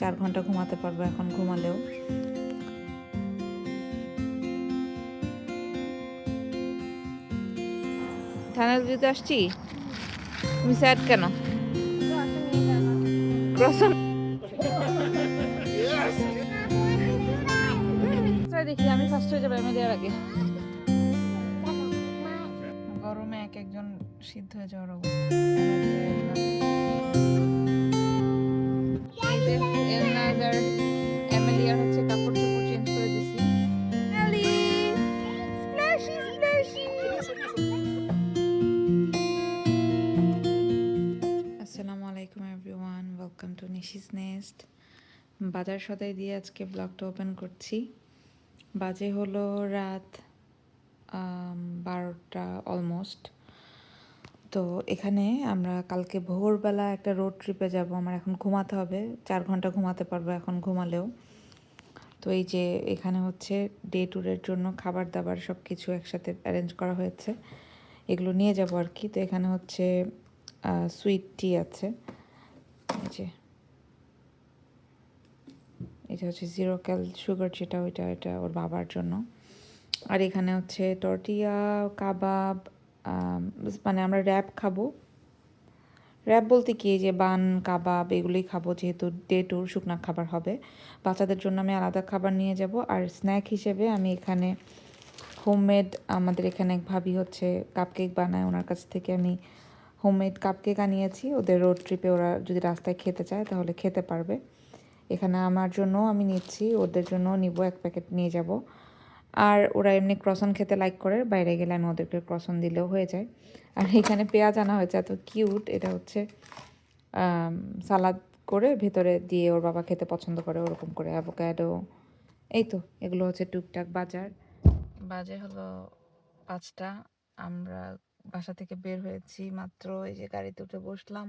চার ঘণ্টা ঘুমাতে পারব এখন ঘুমালেও। থানার দিতে আসছি, তুমি স্যাড কেন? ক্রসন দেখি, আমি ফার্স্ট হয়ে যাব এমএলএর আগে। গরমে এক একজন সিদ্ধ হয়ে যাওয়ার অবস্থা। বাজার সদাই দিয়ে আজকে ব্লগটা ওপেন করছি। বাজে হলো রাত বারোটা অলমোস্ট তো এখানে আমরা কালকে ভোরবেলা একটা রোড ট্রিপে যাব। আমার এখন ঘুমাতে হবে। চার ঘণ্টা ঘুমাতে পারব এখন ঘুমালেও। তো এই যে এখানে হচ্ছে ডে ট্যুরের জন্য খাবার দাবার সব কিছু একসাথে অ্যারেঞ্জ করা হয়েছে। এগুলো নিয়ে যাব আর কি। তো এখানে হচ্ছে সুইট টি আছে। এই যে। এটা হচ্ছে জিরো ক্যাল সুগার যেটা ওইটা, এটা ওর বাবার জন্য। আর এখানে হচ্ছে টর্টিয়া কাবাব মানে আমরা র্যাপ খাব। র্যাপ বলতে কি? যে বান কাবাব এগুলোই খাব যেহেতু ডে টুর শুকনা খাবার হবে। বাচ্চাদের জন্য আমি আলাদা খাবার নিয়ে যাব। আর স্ন্যাক হিসেবে আমি এখানে হোমমেড আমাদের এখানে এক ভাবি হচ্ছে কাপকেক বানায়। ওনার কাছ থেকে আমি হোমমেড কাপকেক আনিয়েছি। ওদের রোড ট্রিপে ওরা যদি রাস্তায় খেতে চায় তাহলে খেতে পারবে। এখানে আমার জন্য আমি নিচ্ছি, ওদের জন্য নিব, এক প্যাকেট নিয়ে যাব। আর ওরা এমনি ক্রসন খেতে লাইক করে, বাইরে গেলে আমি ওদেরকে ক্রসন দিলেও হয়ে যায়। আর এখানে পেঁয়াজ আনা হয়েছে, এত কিউট এটা হচ্ছে সালাদ করে ভেতরে দিয়ে ওর বাবা খেতে পছন্দ করে, ওরকম করে অ্যাভোক্যাডো এই তো, এগুলো হচ্ছে টুকটাক বাজার। বাজে হলো পাঁচটা, আমরা বাসা থেকে বের হয়েছি, মাত্র এই যে গাড়িতে উঠে বসলাম।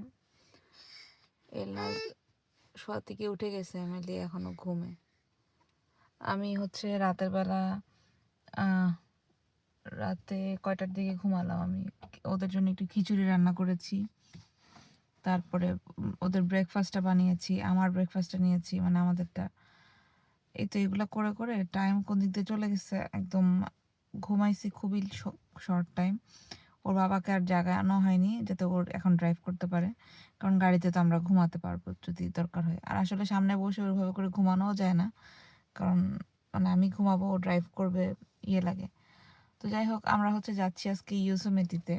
এলার শোয়া থেকে উঠে গেছে, এমএলএ এখনও ঘুমে। আমি হচ্ছে রাতের বেলা রাতে কয়টার দিকে ঘুমালাম আমি। ওদের জন্য একটু খিচুড়ি রান্না করেছি। তারপরে ওদের ব্রেকফাস্টটা বানিয়েছি, আমার ব্রেকফাস্টটা নিয়েছি মানে আমাদেরটা। এই তো এগুলো করে করে টাইম কোন দিক দিয়ে চলে গেছে, একদম ঘুমাইছি খুবই শর্ট টাইম ওর বাবাকে আর জাগানো হয়নি, যাতে ওর এখন ড্রাইভ করতে পারে। কারণ গাড়িতে তো আমরা ঘুমাতে পারব যদি দরকার হয়। আর আসলে সামনে বসে ওইভাবে করে ঘুমানোও যায় না। কারণ মানে আমি ঘুমাবো, ও ড্রাইভ করবে ইয়ে লাগে। তো যাই হোক, আমরা হচ্ছে যাচ্ছি আজকে ইউসোমেটিতে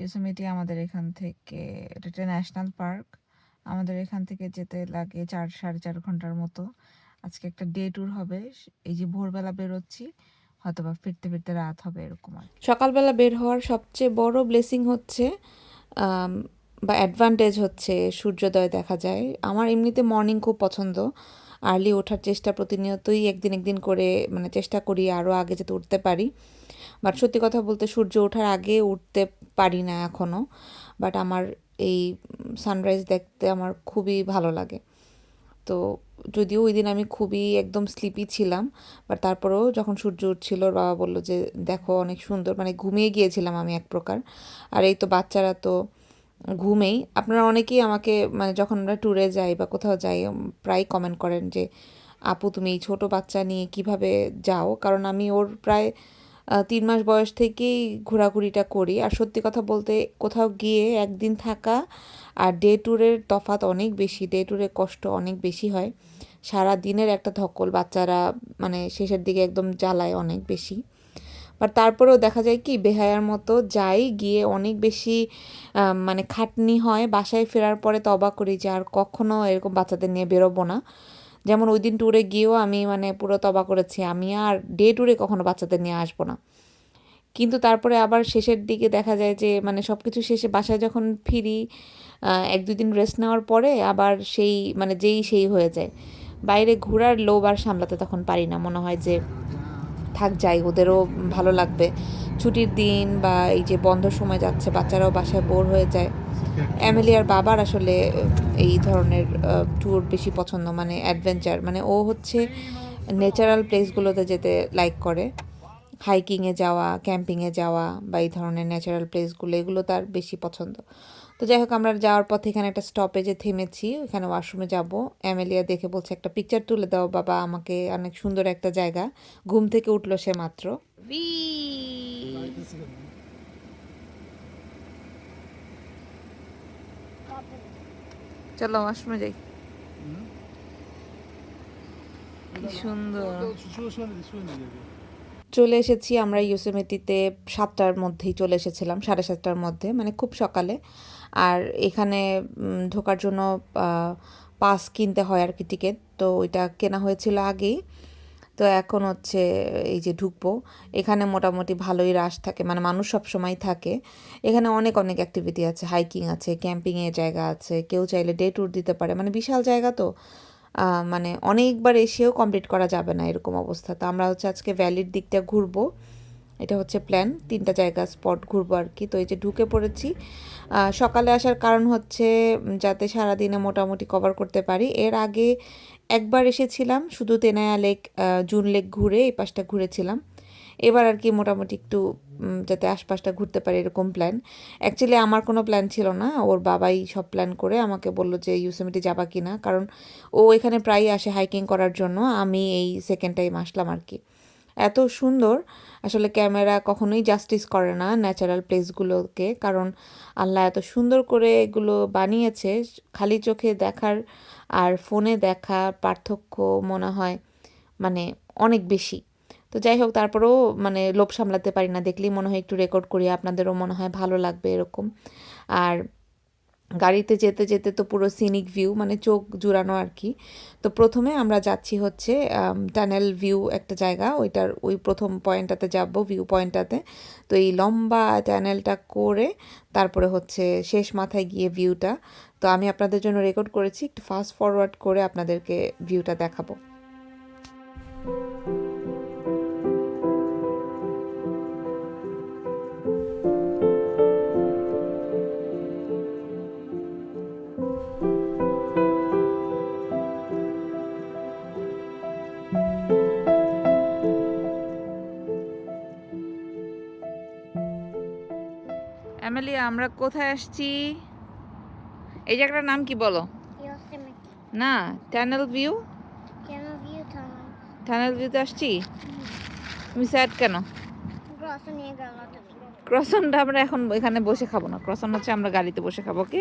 ইউসোমেটি আমাদের এখান থেকে, এটা একটা ন্যাশনাল পার্ক আমাদের এখান থেকে যেতে লাগে চার, সাড়ে চার ঘণ্টার মতো। আজকে একটা ডে ট্যুর হবে। এই যে ভোরবেলা বেরোচ্ছি হয়তো বা ফিরতে ফিরতে রাত হবে এরকম সকালবেলা বের হওয়ার সবচেয়ে বড় ব্লেসিং হচ্ছে বা অ্যাডভান্টেজ হচ্ছে সূর্যোদয় দেখা যায়। আমার এমনিতে মর্নিং খুব পছন্দ। আর্লি ওঠার চেষ্টা প্রতিনিয়তই একদিন একদিন করে মানে চেষ্টা করি আরও আগে যাতে উঠতে পারি। বাট সত্যি কথা বলতে সূর্য ওঠার আগে উঠতে পারি না এখনও বাট আমার এই সানরাইজ দেখতে আমার খুবই ভালো লাগে। তো যদিও ওই দিন আমি খুবই একদম স্লিপি ছিলাম বাট তারপরেও যখন সূর্য উঠছিল ওর বাবা বলল যে, দেখো, অনেক সুন্দর। মানে ঘুমিয়ে গিয়েছিলাম আমি এক প্রকার। আর এই তো বাচ্চারা তো ঘুমেই। আপনারা অনেকেই আমাকে মানে যখন আমরা ট্যুরে যাই বা কোথাও যাই প্রায় কমেন্ট করেন যে, আপু, তুমি এই ছোটো বাচ্চা নিয়ে কীভাবে যাও? কারণ আমি ওর প্রায় তিন মাস বয়স থেকেই ঘোরাঘুরিটা করি। আর সত্যি কথা বলতে, কোথাও গিয়ে একদিন থাকা আর ডে ট্যুরের তফাৎ অনেক বেশি। ডে ট্যুরের কষ্ট অনেক বেশি হয়। সারা দিনের একটা ধকল বাচ্চারা মানে শেষের দিকে একদম জ্বালায় অনেক বেশি। বাট তারপরেও দেখা যায় কি, বেহায়ার মতো যাই, গিয়ে অনেক বেশি মানে খাটনি হয়। বাসায় ফেরার পরে তো অবাক করি যে আর কখনও এরকম বাচ্চাদের নিয়ে বেরোবো না। যেমন ওই দিন ট্যুরে গিয়েও আমি মানে পুরো তবা করেছি, আমি আর ডে ট্যুরে কখনো বাচ্চাদের নিয়ে আসব না। কিন্তু তারপরে আবার শেষের দিকে দেখা যায় যে মানে সব কিছু শেষে বাসায় যখন ফিরি এক দুই দিন রেস্ট নেওয়ার পরে আবার সেই মানে যেই সেই হয়ে যায়। বাইরে ঘোরার লোভ আর সামলাতে তখন পারি না। মনে হয় যে থাক যাই, ওদেরও ভালো লাগবে। ছুটির দিন বা এই যে বন্ধ সময় যাচ্ছে, বাচ্চারাও বাসায় বোর হয়ে যায়। অ্যামেলিয়ার বাবার আসলে এই ধরনের ট্যুর বেশি পছন্দ মানে অ্যাডভেঞ্চার মানে ও হচ্ছে ন্যাচারাল প্লেসগুলোতে যেতে লাইক করে। হাইকিংয়ে যাওয়া ক্যাম্পিংয়ে যাওয়া বা এই ধরনের ন্যাচারাল প্লেসগুলো এগুলো তার বেশি পছন্দ। তো যাই হোক আমরা যাওয়ার পথে এখানে একটা স্টপেজে থেমেছি। ওখানে ওয়াশরুমে যাব। অ্যামেলিয়া দেখে বলছে একটা পিকচার তুলে দাও বাবা আমাকে অনেক সুন্দর একটা জায়গা। ঘুম থেকে উঠল সে মাত্র। চলো ওয়াশরুমে যাই। কি সুন্দর। চলে এসেছি আমরা ইউসেমেটিতে সাতটার মধ্যেই চলে এসেছিলাম, সাড়ে সাতটার মধ্যে মানে খুব সকালে। আর এখানে ঢোকার জন্য পাস কিনতে হয় আর কি টিকিট, তো ওইটা কেনা হয়েছিল আগেই। তো এখন হচ্ছে, এই যে ঢুকবো, এখানে মোটামুটি ভালোই রাশ থাকে মানে মানুষ সব সময় থাকে। এখানে অনেক অনেক অ্যাক্টিভিটি আছে হাইকিং আছে ক্যাম্পিংয়ের জায়গা আছে, কেউ চাইলে ডে ট্যুর দিতে পারে মানে বিশাল জায়গা তো। মানে অনেকবার এসেও কমপ্লিট করা যাবে না এরকম অবস্থা। তো আমরা হচ্ছে আজকে ভ্যালির দিকটা ঘুরবো। এটা হচ্ছে প্ল্যান তিনটা জায়গা স্পট ঘুরবো আর কি। তো এই যে ঢুকে পড়েছি সকালে আসার কারণ হচ্ছে যাতে সারাদিনে মোটামুটি কভার করতে পারি। এর আগে একবার এসেছিলাম, শুধু তেনায়া লেক জুন লেক ঘুরে এই পাশটা ঘুরেছিলাম। এবার আর কি মোটামুটি একটু যাতে আশপাশটা ঘুরতে পারি এরকম প্ল্যান অ্যাকচুয়ালি আমার কোনো প্ল্যান ছিল না। ওর বাবাই সব প্ল্যান করে আমাকে বলল যে ইউসেমিটি যাবা কি না কারণ ও এখানে প্রায়ই আসে হাইকিং করার জন্য। আমি এই সেকেন্ড টাইম আসলাম আর কি। এত সুন্দর। আসলে ক্যামেরা কখনোই জাস্টিস করে না ন্যাচারাল প্লেসগুলোকে কারণ আল্লাহ এত সুন্দর করে এগুলো বানিয়েছে। খালি চোখে দেখার আর ফোনে দেখা পার্থক্য মনে হয় মানে অনেক বেশি। তো যাই হোক তারপরেও মানে লোভ সামলাতে পারি না। দেখলেই মনে হয় একটু রেকর্ড করি, আপনাদেরও মনে হয় ভালো লাগবে এরকম। আর গাড়িতে যেতে যেতে তো পুরো সিনিক ভিউ মানে চোখ জুড়ানো আর কি। তো প্রথমে আমরা যাচ্ছি হচ্ছে টানেল ভিউ একটা জায়গা। ওইটার ওই প্রথম পয়েন্টটাতে যাব ভিউ পয়েন্টটাতে তো এই লম্বা টানেলটা করে তারপরে হচ্ছে শেষ মাথায় গিয়ে ভিউটা তো আমি আপনাদের জন্য রেকর্ড করেছি, একটু ফাস্ট ফরওয়ার্ড করে আপনাদেরকে ভিউটা দেখাবো। অ্যামেলিয়া আমরা কোথায় আসছি? এই জায়গাটার নাম কি বলো? না টানেল ভিউ টানেল ভিউতে আসছি? তুমি স্যাড কেন? ক্রসনটা আমরা এখন এখানে বসে খাব না। ক্রসন হচ্ছে আমরা গাড়িতে বসে খাব কি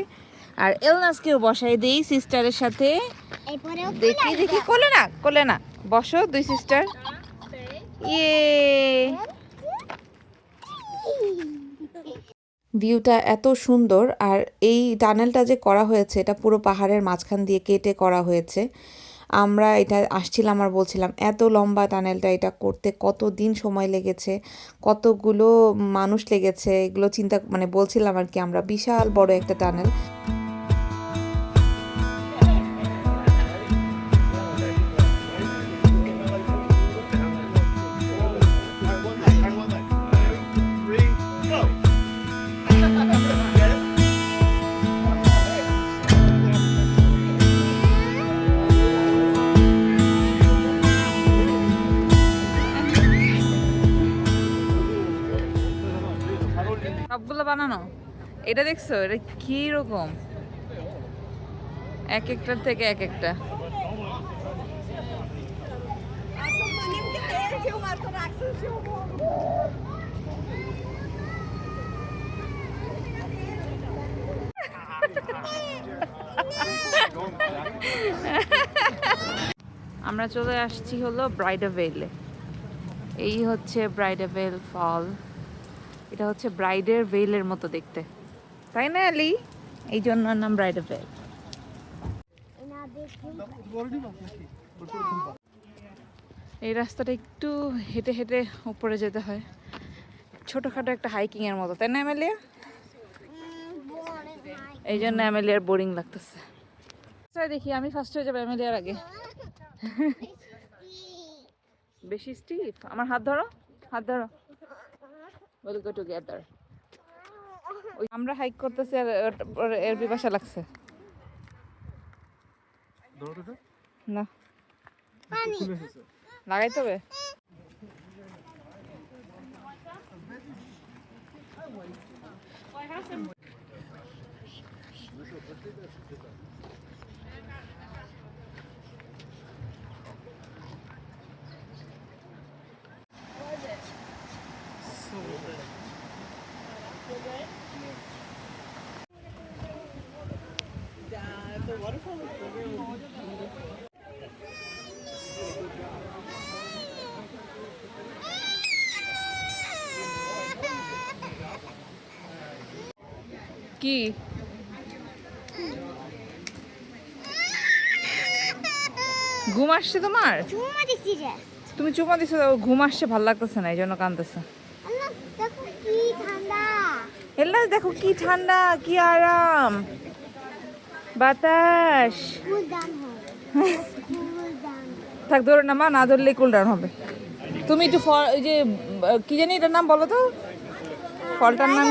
আর এলনাসকেও বসাই দেই সিস্টারের সাথে। দেখি দেখি কোলে না কোলে না। বসো দুই সিস্টার ইয়ে ভিউটা এত সুন্দর আর এই টানেলটা যে করা হয়েছে, এটা পুরো পাহাড়ের মাঝখান দিয়ে কেটে করা হয়েছে। আমরা এটা আসছিলাম আর বলছিলাম, এত লম্বা টানেলটা এটা করতে কত দিন সময় লেগেছে? কতগুলো মানুষ লেগেছে? এগুলো চিন্তা মানে বলছিলাম আর কি, আমরা বিশাল বড় একটা টানেল। বানানো? এটা দেখছ? এটা কি রকম এক একটার থেকে এক একটা। আমরা চলে আসছি হলো ব্রাইডাভেলে এই হচ্ছে ব্রাইডাভেল ফল। এটা হচ্ছে ব্রাইডের ভেলের মতো দেখতে। তাই না, আলি? এই জন্য নাম ব্রাইডের ভেল এই রাস্তাটা একটু হেঁটে হেঁটে উপরে যেতে হয়। ছোটোখাটো একটা হাইকিং এর মতো, তাই না এমএলএ এই জন্য এমএলএর বোরিং লাগতেছে। দেখি, আমি ফার্স্ট হয়ে যাব এমএলএর আগে। বেশি স্টিফ আমার হাত ধরো হাত ধরো। Will go together. আমরা হাইক করতেছি আর এর বিপাশা লাগছে। না। লাগাইতে হবে কি? ঘুম আসছে তোমার? তুমি চুমা দিছো ঘুম আসছে ভালো লাগতেছে না এই জন্য কান্দতেছে। আল্লাহ দেখো কি ঠান্ডা। এল্লা দেখো কি ঠান্ডা কি আরাম। বাতাস। থাক ধরো না মা না ধরলে কুল ডাউন হবে। তুমি একটু ওই যে কি জানি এটার নাম বলো তো? ফলটার নাম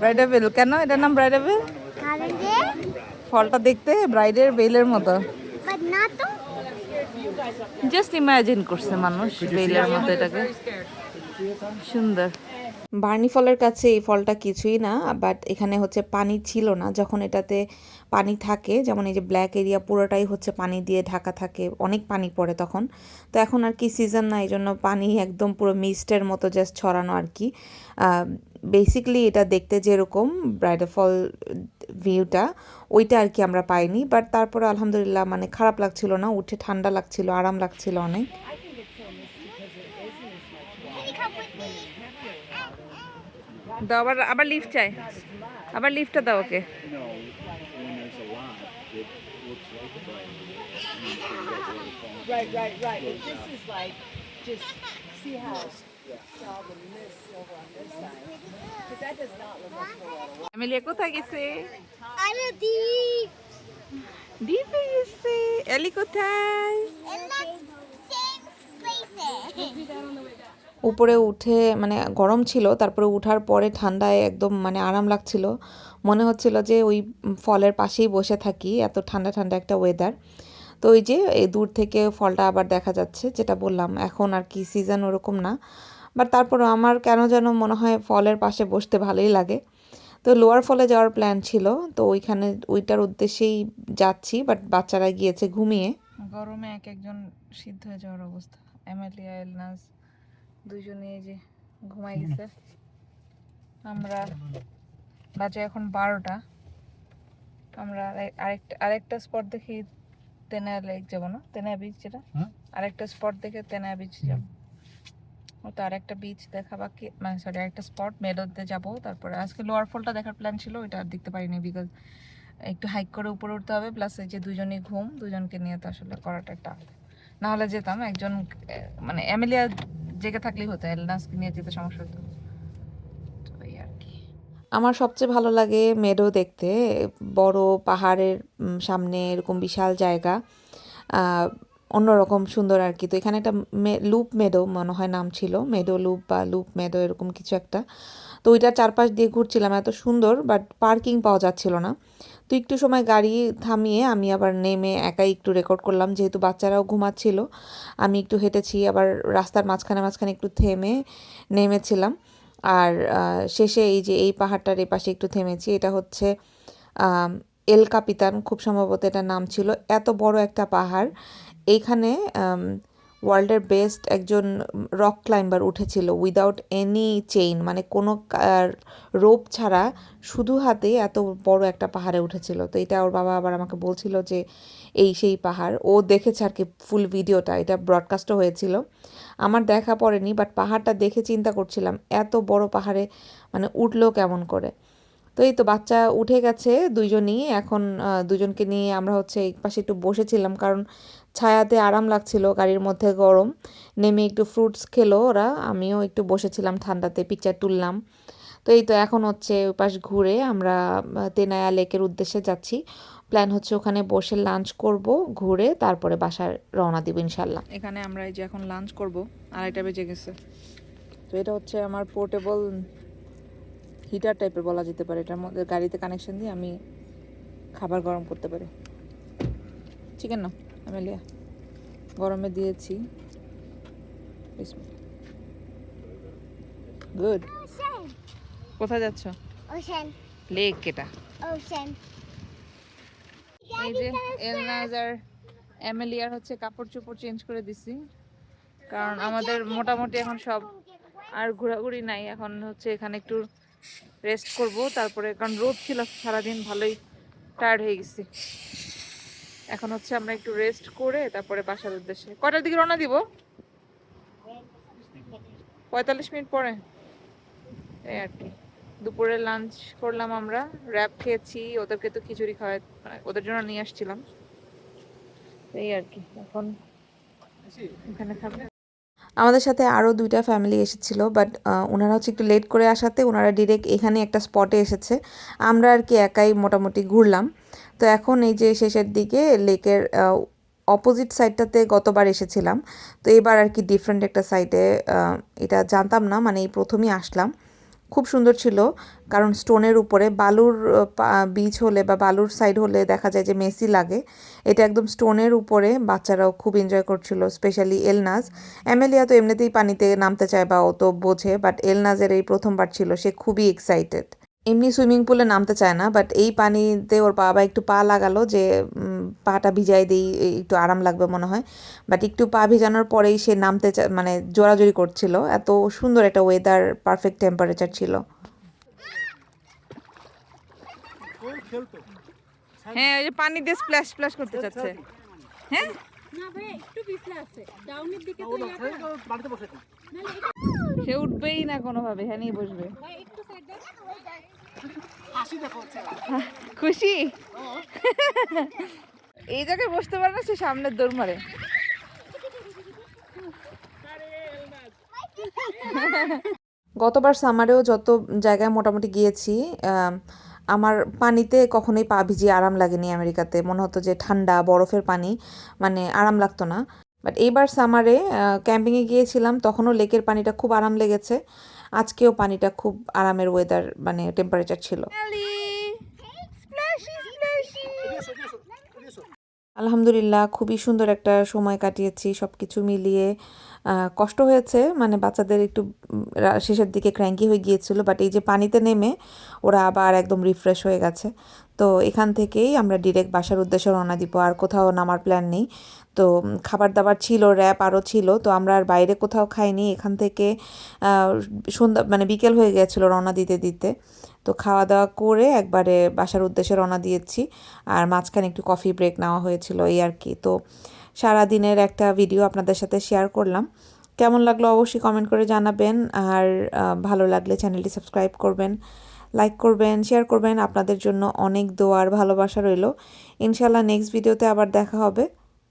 ব্রাইডাবেল কেন? এটার নাম ব্রাইডাবেল কারণ যে ফলটা দেখতে ব্রাইডের বেলের মতো। বাট না তো। জাস্ট ইমাজিন করছে মানুষ বেলের মতো এটাকে। সুন্দর। বার্নি ফলের কাছে এই ফলটা কিছুই না বাট এখানে হচ্ছে পানি ছিল না। যখন এটাতে পানি থাকে যেমন এই যে ব্ল্যাক এরিয়া পুরোটাই হচ্ছে পানি দিয়ে ঢাকা থাকে অনেক পানি পড়ে তখন। তো এখন আর কি সিজন না এই জন্য পানি একদম পুরো মিস্টের মতো জাস্ট ছড়ানো আর কি। বেসিকলি এটা দেখতে যেরকম ব্রাইডাল ফল ভিউটা ওইটা আর কি আমরা পাইনি বাট তারপরে আলহামদুলিল্লাহ মানে খারাপ লাগছিল না উঠে ঠান্ডা লাগছিল আরাম লাগছিল অনেক দাও আবার আবার লিফট চাই আবার লিফটটা দাও okay Right, right, right. This is like, just see how all the mist over on this side. Emilia কোথায় গেছে? আরে গেছে। এলি কোথায়? উপরে উঠে মানে গরম ছিল তারপরে উঠার পরে ঠান্ডায় একদম মানে আরাম লাগছিল। মনে হচ্ছিল যে ওই ফলের পাশেই বসে থাকি এত ঠান্ডা ঠান্ডা একটা ওয়েদার তো ওই যে এই দূর থেকে ফলটা আবার দেখা যাচ্ছে যেটা বললাম এখন আর কি সিজন ওরকম না। বাট তারপরে আমার কেন যেন মনে হয় ফলের পাশে বসতে ভালোই লাগে। তো লোয়ার ফলে যাওয়ার প্ল্যান ছিল তো ওইখানে ওইটার উদ্দেশ্যেই যাচ্ছি বাট বাচ্চারা গিয়েছে ঘুমিয়ে। গরমে এক একজন সিদ্ধ হয়ে যাওয়ার অবস্থা। এমএলএ এলনাস দুজনে এই যে ঘুমাই গেছে। আমরা বাজে এখন বারোটা। আমরা আরে- আরেকটা আরেকটা স্পট দেখি তেনায়া লেক যাব না? তেনায়া বিচ যেটা? আরেকটা স্পট দেখে তেনায়া বিচ যাব। তো আরেকটা বিচ দেখা বাকি মানে সরি আরেকটা স্পট মেডোতে যাব। তারপরে আজকে লোয়ার ফলটা দেখার প্ল্যান ছিল, ওইটা আর দেখতে পারিনি বিকজ একটু হাইক করে উপরে উঠতে হবে প্লাস এই যে দুজনেই ঘুম, দুজনকে নিয়ে তো আসলে করাটা টাফ না হলে যেতাম, একজন মানে এমিলিয়া জেগে থাকলেই হতো এলনাসকে নিয়ে যেতে সমস্যা হতো। আমার সবচেয়ে ভালো লাগে মেডো দেখতে, বড় পাহাড়ের সামনে এরকম বিশাল জায়গা। অন্যরকম সুন্দর আর কি। তো এখানে একটা লুপ মেডো মনে হয় নাম ছিল। মেডো লুপ বা লুপ মেডো এরকম কিছু একটা। তো ওইটার চারপাশ দিয়ে ঘুরছিলাম, এত সুন্দর বাট পার্কিং পাওয়া যাচ্ছিল না। তো একটু সময় গাড়ি থামিয়ে আমি আবার নেমে একাই একটু রেকর্ড করলাম। যেহেতু বাচ্চারাও ঘুমাচ্ছিল, আমি একটু হেঁটেছি, আবার রাস্তার মাঝখানে মাঝখানে একটু থেমে নেমেছিলাম। আর শেষে এই যে এই পাহাড়টার এই পাশে একটু থেমেছি, এটা হচ্ছে এল কাপিতান খুব সম্ভবত এটার নাম ছিল। এত বড় একটা পাহাড় এইখানে ওয়ার্ল্ডের বেস্ট একজন রক ক্লাইম্বার উঠেছিল উইদাউট এনি চেইন মানে কোনো রোপ ছাড়া শুধু হাতে এত বড় একটা পাহাড়ে উঠেছিল। তো এটা ওর বাবা আবার আমাকে বলছিল যে, এই সেই পাহাড়। ও দেখেছে আর কি ফুল ভিডিওটা, এটা ব্রডকাস্টও হয়েছিল। আমার দেখা পড়েনি বাট পাহাড়টা দেখে চিন্তা করছিলাম, এত বড় পাহাড়ে মানে উঠল কেমন করে? তো এই তো বাচ্চা উঠে গেছে দুইজনই এখন দুজনকে নিয়ে আমরা হচ্ছে এক পাশে একটু বসেছিলাম, কারণ ছায়াতে আরাম লাগছিল, গাড়ির মধ্যে গরম। নেমে একটু ফ্রুটস খেলো ওরা, আমিও একটু বসেছিলাম ঠান্ডাতে পিকচার তুললাম। তো এই তো এখন হচ্ছে ওই পাশ ঘুরে আমরা তেনায়া লেকের উদ্দেশ্যে যাচ্ছি। প্ল্যান হচ্ছে ওখানে বসে লাঞ্চ করব, ঘুরে তারপরে বাসায় রওনা দিব ইনশাল্লাহ এখানে আমরা এই যে এখন লাঞ্চ করব, আড়াইটা বেজে গেছে। তো এটা হচ্ছে আমার পোর্টেবল হিটার টাইপের বলা যেতে পারে। এটার মধ্যে গাড়িতে কানেকশন দিয়ে আমি খাবার গরম করতে পারি। চিকেন না? আমেলিয়া গরমে দিয়েছি। গুড. কোথায় যাচ্ছ. লেক এটা. এই যে এলনাজ আর এমেলিয়ার হচ্ছে কাপড় চোপড় চেঞ্জ করে দিছি। কারণ আমাদের মোটামুটি এখন সব আর ঘোরাঘুরি নাই। এখন হচ্ছে এখানে একটু রেস্ট করব। তারপরে কারণ রোদ ছিল সারাদিন ভালোই টায়ার্ড হয়ে গেছি। এখন হচ্ছে আমরা একটু রেস্ট করে তারপরে বাসার উদ্দেশ্যে। কটার দিকে রওনা দিব? পঁয়তাল্লিশ মিনিট পরে। এই আর কি। দুপুরে লাঞ্চ করলাম আমরা র্যাপ খেয়েছি, ওদেরকে তো খিচুড়ি খাওয়াই মানে ওদের জন্য নিয়ে আসছিলাম। এই আর কি, এখন এখানে খাব আমাদের সাথে আরও দুইটা ফ্যামিলি এসেছিল বাট ওনারা হচ্ছে একটু লেট করে আসাতে, ওনারা ডিরেক্ট এখানে একটা স্পটে এসেছে। আমরা আর কি একাই মোটামুটি ঘুরলাম। তো এখন এই যে শেষের দিকে লেকের অপোজিট সাইডটাতে গতবার এসেছিলাম। তো এবার আর কি ডিফারেন্ট একটা সাইডে এটা জানতাম না মানে এই প্রথমেই আসলাম। খুব সুন্দর ছিল, কারণ স্টোনের উপরে বালুর বিচ হলে বা বালুর সাইড হলে দেখা যায় যে মেসি লাগে। এটা একদম স্টোনের উপরে, বাচ্চারাও খুব এনজয় করছিল স্পেশালি এলনাজ অ্যামেলিয়া তো এমনিতেই পানিতে নামতে চায় বা ও তো বোঝে বাট এলনাজের এই প্রথমবার ছিল, সে খুবই এক্সাইটেড এমনি সুইমিং পুলে নামতে চায় না বাট এই পানিতে ওর বাবা একটু পা লাগালো যে পাটা ভিজাই দিই একটু আরাম লাগবে মনে হয়। বাট একটু পা ভিজানোর পরেই সে নামতে মানে জোরাজোরি করছিল। এত সুন্দর একটা ওয়েদার পারফেক্ট টেম্পারেচার ছিল। হ্যাঁ ওই যে পানি দিয়ে স্প্ল্যাশ স্প্ল্যাশ করতে চাচ্ছে। হ্যাঁ? সে উঠবেই না কোনোভাবে হ্যাঁ নিয়ে বসবে। খুশি এই জায়গায় বসতে পারে না সে সামনের দৌড় মারে। গতবার সামারেও যত জায়গায় মোটামুটি গিয়েছি আমার পানিতে কখনোই পা ভিজিয়ে আরাম লাগেনি আমেরিকাতে। মনে হতো যে ঠান্ডা বরফের পানি মানে আরাম লাগতো না। বাট এইবার সামারে ক্যাম্পিংয়ে গিয়েছিলাম তখনও লেকের পানিটা খুব আরাম লেগেছে। আজকেও পানিটা খুব আরামের ওয়েদার মানে টেম্পারেচার ছিল। আলহামদুলিল্লাহ খুবই সুন্দর একটা সময় কাটিয়েছি সব কিছু মিলিয়ে কষ্ট হয়েছে মানে বাচ্চাদের একটু শেষের দিকে ক্র্যাঙ্কি হয়ে গিয়েছিল বাট এই যে পানিতে নেমে ওরা আবার একদম রিফ্রেশ হয়ে গেছে। তো এখান থেকেই আমরা ডিরেক্ট বাসার উদ্দেশ্যে রওনা দিব আর কোথাও নামার প্ল্যান নেই। তো খাবার দাবার ছিল র্যাপ আরও ছিল, তো আমরা আর বাইরে কোথাও খাইনি। এখান থেকে সন্ধ্যা মানে বিকেল হয়ে গেছিল রওনা দিতে দিতে। তো খাওয়া দাওয়া করে একবারে বাসার উদ্দেশ্যে রওনা দিয়েছি। আর মাঝখানে একটু কফি ব্রেক নেওয়া হয়েছিল, এই আর কি। তো সারা দিনের একটা ভিডিও আপনাদের সাথে শেয়ার করলাম। কেমন লাগল অবশ্যই কমেন্ট করে জানাবেন। আর ভালো লাগলে চ্যানেলটি সাবস্ক্রাইব করবেন লাইক করবেন শেয়ার করবেন। আপনাদের জন্য অনেক দোয়ার ভালোবাসা রইল। ইনশাল্লাহ নেক্সট ভিডিওতে আবার দেখা হবে।